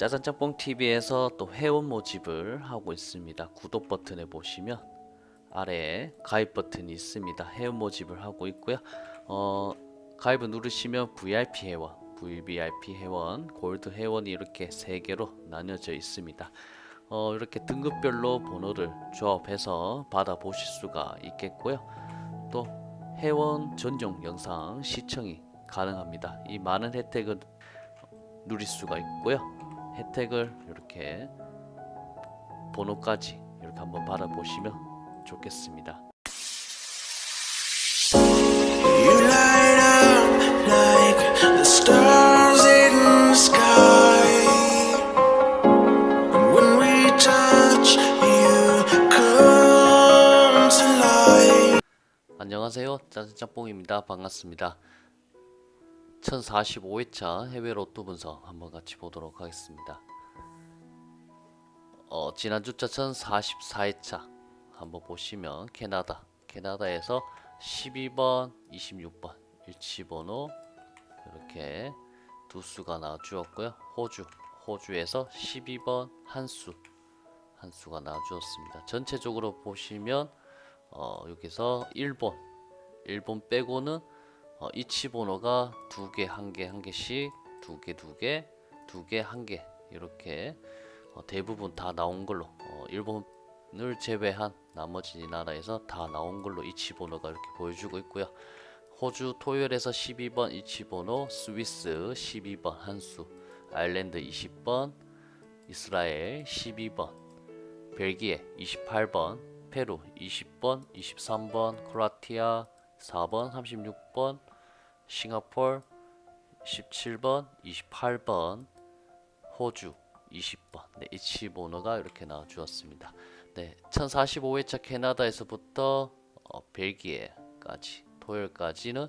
짜잔짬뽕 TV에서 또 회원 모집을 하고 있습니다. 구독 버튼에 보시면 아래에 가입 버튼이 있습니다. 회원 모집을 하고 있고요. 어, 가입을 누르시면 VIP 회원, VVIP 회원, 골드 회원이 이렇게 세 개로 나뉘어져 있습니다. 어, 이렇게 등급별로 번호를 조합해서 받아 보실 수가 있겠고요. 또 회원 전용 영상 시청이 가능합니다. 이 많은 혜택을 누릴 수가 있고요. 혜택을 이렇게 번호까지 이렇게 한번 받아보시면 좋겠습니다. 안녕하세요. 짜장짬뽕입니다. 반갑습니다. 1045회차 해외 로또 분석 한번 같이 보도록 하겠습니다. 어, 지난주차 1044회차 한번 보시면 캐나다, 캐나다에서 12번, 26번 일치번호 이렇게 두 수가 나와주었고요. 호주, 호주에서 12번 한 수, 한 수가 나와주었습니다. 전체적으로 보시면 어, 여기서 일본, 일본 빼고는 어, 이치 번호가 두 개, 한 개, 한 개씩 두 개, 두 개, 두 개, 한 개 이렇게 어, 대부분 다 나온 걸로 어, 일본을 제외한 나머지 나라에서 다 나온 걸로 이치 번호가 이렇게 보여주고 있고요. 호주 토요일에서 12번 이치 번호, 스위스 12번 한수, 아일랜드 20번, 이스라엘 12번, 벨기에 28번, 페루 20번, 23번, 크로아티아 4번, 36번, 싱가폴 17번, 28번, 호주 20번. 네, 이치 번호가 이렇게 나와 주었습니다. 네, 1045회차 캐나다에서부터 어, 벨기에까지 토요일까지는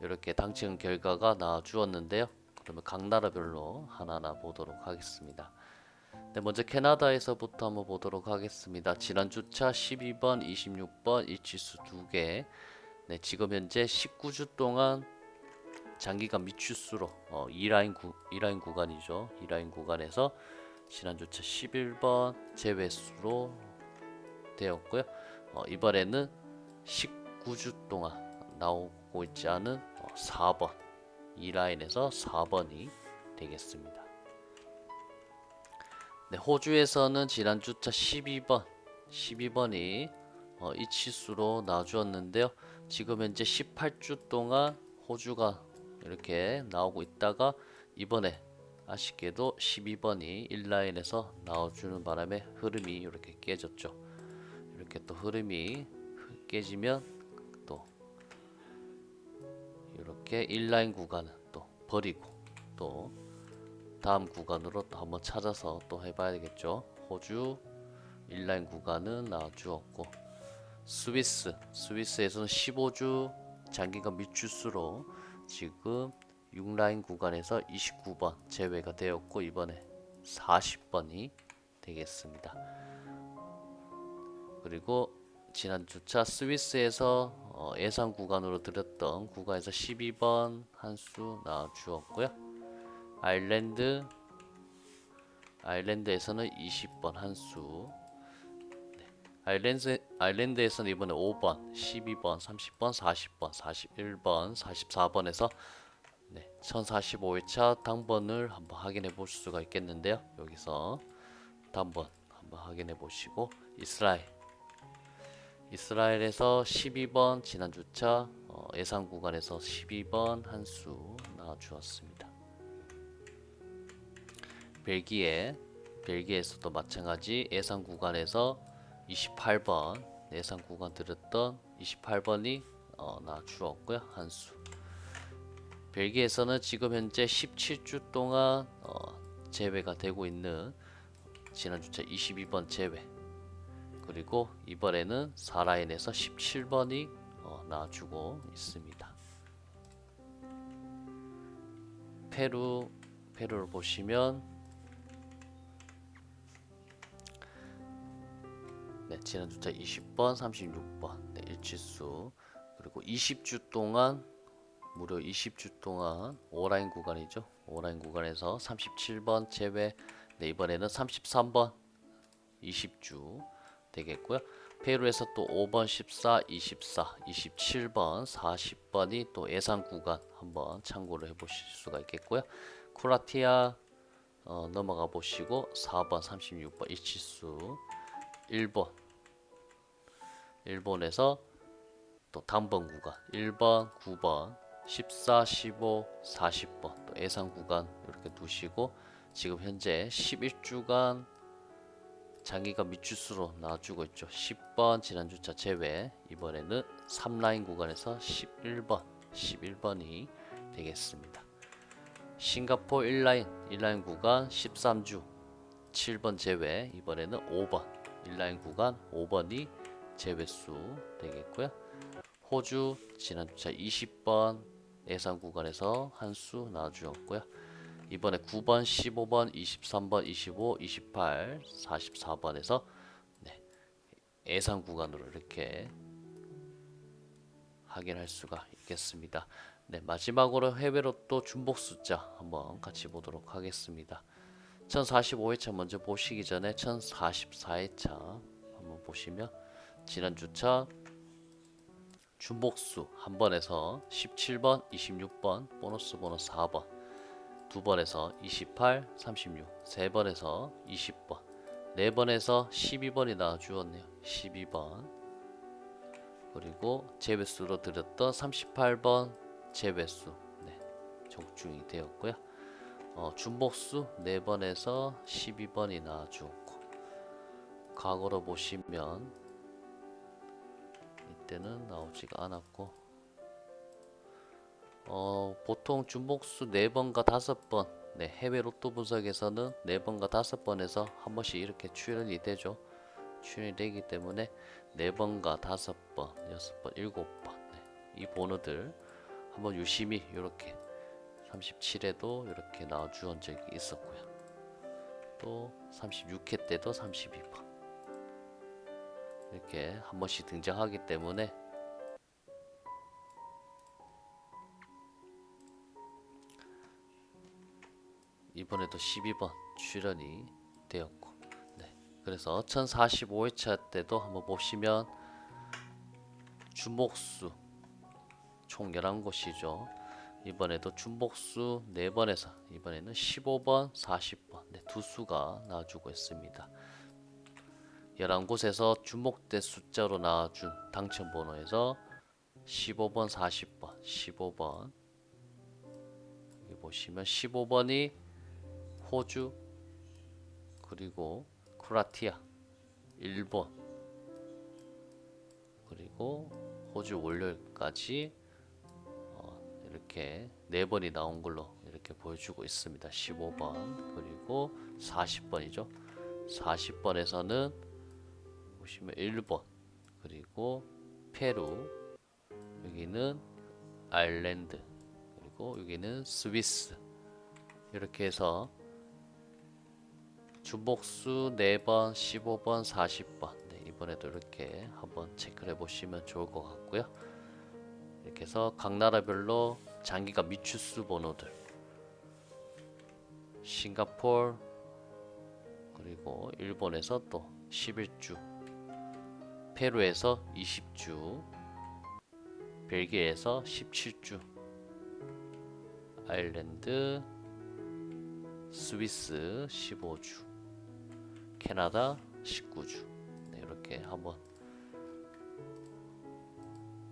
이렇게 당첨 결과가 나와 주었는데요. 그러면 각 나라별로 하나하나 보도록 하겠습니다. 네, 먼저 캐나다에서부터 한번 보도록 하겠습니다. 지난 주차 12번, 26번 일치수 2개. 네, 지금 현재 19주 동안 장기간 미추수로 어, 2라인 구 2라인 구간이죠. 2라인 구간에서 지난 주차 11번 제외수로 되었고요. 어, 이번에는 19주 동안 나오고 있지 않은 어, 4번 2라인에서 4번이 되겠습니다. 네, 호주에서는 지난 주차 12번, 12번이 어, 이 치수로 나주었는데요. 지금 현재 18주 동안 호주가 이렇게 나오고 있다가 이번에 아쉽게도 12번이 1라인에서 나와주는 바람에 흐름이 이렇게 깨졌죠. 이렇게 또 흐름이 깨지면 또 이렇게 1라인 구간은 또 버리고 또 다음 구간으로 또 한번 찾아서 또 해봐야 되겠죠. 호주 1라인 구간은 나와주었고 스위스 스위스에서는 15주 장기간 미추수로 지금 6라인 구간에서 29번 제외가 되었고 이번에 40번이 되겠습니다. 그리고 지난 주차 스위스에서 어, 예상 구간으로 들었던 구간에서 12번 한 수 나와 주었고요. 아일랜드 아일랜드에서는 20번 한 수. 네. 아일랜드 아일랜드에서는 이번에 5번, 12번, 30번, 40번, 41번, 44번에서 네, 1045회차 당번을 한번 확인해 볼 수가 있겠는데요. 여기서 당번 한번 확인해 보시고 이스라엘 이스라엘에서 12번 지난 주차 어, 예상 구간에서 12번 한 수 나와 주었습니다. 벨기에 벨기에에서도 마찬가지 예상 구간에서 28번 예상 구간 들었던 28번이 어, 나 주었고요 한 수. 벨기에에서는 지금 현재 17주 동안 어, 제외가 되고 있는 지난 주차 22번 제외 그리고 이번에는 4라인에서 17번이 어, 나와주고 있습니다. 페루 페루를 보시면 지난 주차 20번, 36번 네, 일치수 그리고 20주 동안 무려 20주 동안 오라인 구간이죠. 오라인 구간에서 37번 제외. 네, 이번에는 33번 20주 되겠고요. 페루에서 또 5번 14, 24, 27번, 40번이 또 예상 구간 한번 참고를 해보실 수가 있겠고요. 쿠라티아 어, 넘어가 보시고 4번, 36번 이치수 1번 일본에서 또 단번 구간 1번, 9번, 14, 15, 40번 또 예상 구간 이렇게 두시고 지금 현재 11주간 장기가 미추수로 나와주고 있죠. 10번 지난주차 제외 이번에는 3라인 구간에서 11번 11번이 되겠습니다. 싱가포르 1라인 1라인 구간 13주 7번 제외 이번에는 5번 1라인 구간 5번이 제외수 되겠고요. 호주 지난 주차 20번 예상 구간에서 한 수 나와주었고요. 이번에 9번, 15번, 23번, 25, 28, 44번에서 네, 예상 구간으로 이렇게 확인할 수가 있겠습니다. 네, 마지막으로 해외로 또 중복 숫자 한번 같이 보도록 하겠습니다. 1045회차 먼저 보시기 전에 1044회차 한번 보시면 지난 주차 중복수 한 번에서 17번, 26번, 보너스 번호 4번 두 번에서 28, 36, 세 번에서 20번, 네 번에서 12번이 나와 주었네요. 12번. 그리고 제외수로 드렸던 38번 제외수. 네. 적중이 되었고요. 어, 중복수 네 번에서 12번이 나와 주었고. 과거로 보시면 이 때는 나오지가 않았고 어, 보통 중복수 4번과 5번 네, 해외 로또 분석에서는 4번과 5번에서 한 번씩 이렇게 출연이 되죠. 출연이 되기 때문에 4번과 5번, 6번, 7번 네, 이 번호들 한번 유심히 이렇게 37회도 이렇게 나와주온 적이 있었고요. 또 36회 때도 32번 이렇게 한 번씩 등장하기 때문에 이번에도 12번 출연이 되었고 네. 그래서 1045회차 때도 한번 보시면 주목수 총 11곳이죠 이번에도 중복수 4번에서 이번에는 15번, 40번 네, 두 수가 나와주고 있습니다 11곳에서 주목대 숫자로 나와준 당첨 번호에서 15번, 40번, 15번 여기 보시면 15번이 호주 그리고 크로아티아 일본 그리고 호주 월요일까지 어, 이렇게 네 번이 나온 걸로 이렇게 보여주고 있습니다. 15번 그리고 40번이죠. 40번에서는 보시면 일본 그리고 페루 여기는 아일랜드 그리고 여기는 스위스. 이렇게 해서 주복수 4번, 15번, 40번. 네, 이번에도 이렇게 한번 체크를 해보시면 좋을 것 같고요. 이렇게 해서 각 나라별로 장기가 미추수 번호들. 싱가폴 그리고 일본에서 또 11주 페루에서 20주 벨기에에서 17주 아일랜드 스위스 15주 캐나다 19주 네, 이렇게 한번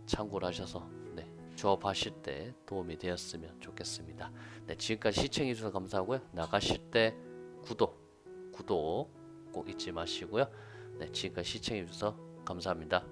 참고를 하셔서 네, 조합하실 때 도움이 되었으면 좋겠습니다. 네, 지금까지 시청해 주셔서 감사하고요. 나가실 때 구독, 구독 꼭 잊지 마시고요. 네, 지금까지 시청해 주셔서 감사합니다.